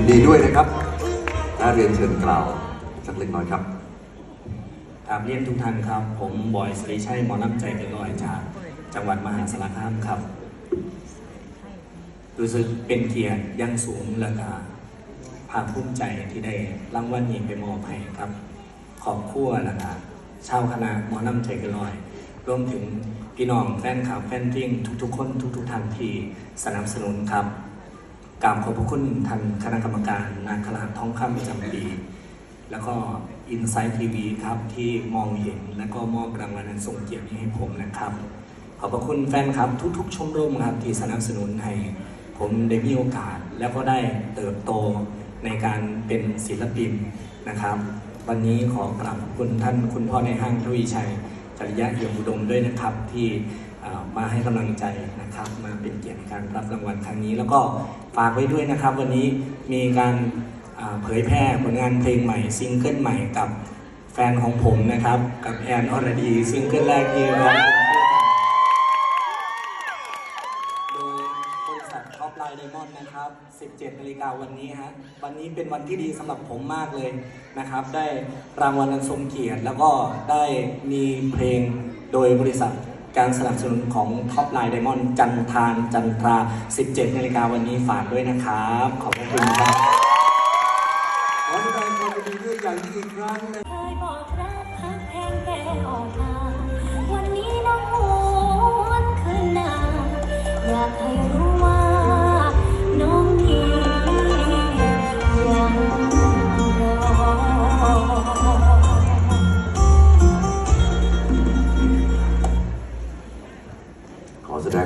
ยินดีด้วยนะครับและเรียนเชิญกล่าวสักเล็กน้อยครับกราบเรียนทุกท่านครับ ผมบอยสรีชัยมอน้ำใจเกินร้อยจากจังหวัดมหาสารคามครับ รู้สึกเป็นเกียรติยังสูงและก็ภาคภูมิใจที่ได้รางวัลนี้ไปมอบให้ครับขอบครัวและก็ชาวคณะมอน้ำใจเกินร้อยรวมถึงพี่น้องแฟนคลับแฟนเพลงทุกๆ คนทุก ๆท่านที่สนับสนุนครับ กราบขอบพระคุณท่านคณะกรรมการนางคลาทองคำประจำปี แล้วก็อินไซต์ทีวีครับที่มองเห็นและก็มอบรางวัลอันทรงเกียรตินี้ให้ผมนะครับ ขอบพระคุณแฟนคลับทุก ๆ ชมรมครับที่สนับสนุนให้ผมได้มีโอกาสแล้วก็ได้เติบโตในการเป็นศิลปินนะครับ วันนี้ขอกราบขอบคุณท่านคุณพ่อในห้างทวีชัยจริยะเอี่ยมอุดมด้วยนะครับที่ มาให้กำลังใจนะครับ มาเป็นเกียรติในการรับรางวัลครั้งนี้ แล้วก็ฝากไว้ด้วยนะครับ วันนี้มีการเผยแพร่ผลงานเพลงใหม่ซิงเกิลใหม่กับแฟนของผมนะครับ กับแอนอรดีซิงเกิลแรกที่ร้องเป็นคู่กันโดยบริษัทท็อปไลน์ไดมอนด์นะครับ 17นาฬิกาวันนี้ฮะ วันนี้เป็นวันที่ดีสำหรับผมมากเลยนะครับ ได้รางวัลอันทรงเกียรติ แล้วก็ได้มีเพลงโดยบริษัท การสนับสนุนของท็อปไลน์ไดมอนด์จันทานจันทรา 17 นาฬิกาวันนี้ฝากด้วยนะครับ ขอบคุณครับขอแสดงความยินดีด้วยอย่างยิ่งอีกครั้งนะ เคยบอกรักหักแพงแกออกมา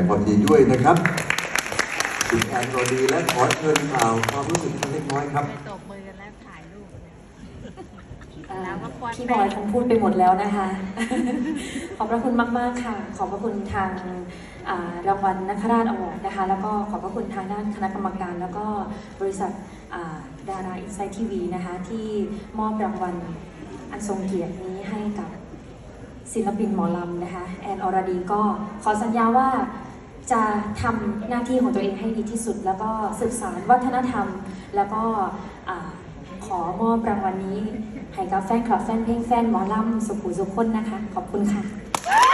ความยินดีด้วยนะครับคุณแอนโรดีและขอเชิญกล่าวความรู้สึกสักเล็กน้อยครับตบมือกันแล้วถ่ายรูปเนี่ยเอ่อแล้วก็ควรพี่บอยคงพูดไปหมดแล้วนะคะ ขอบพระคุณมาก ๆ ค่ะ ขอบพระคุณทางอ่ารางวัลนักราชอวอร์ดนะคะ แล้วก็ขอบพระคุณทางด้านคณะกรรมการ แล้วก็บริษัทอ่าดาราอินไซต์ทีวีนะคะ ที่มอบรางวัลอันทรงเกียรตินี้ให้กับศิลปินหมอลำนะคะ แอนอรดีก็ขอสัญญาว่า จะทำหน้าที่ของตัวเองให้ดีที่สุด แล้วก็สืบสานวัฒนธรรม แล้วก็ขอมอบรางวัลนี้ให้กับแฟนคลับแฟนเพลงแฟนหมอลำสุขุสุขคนนะคะ ขอบคุณค่ะ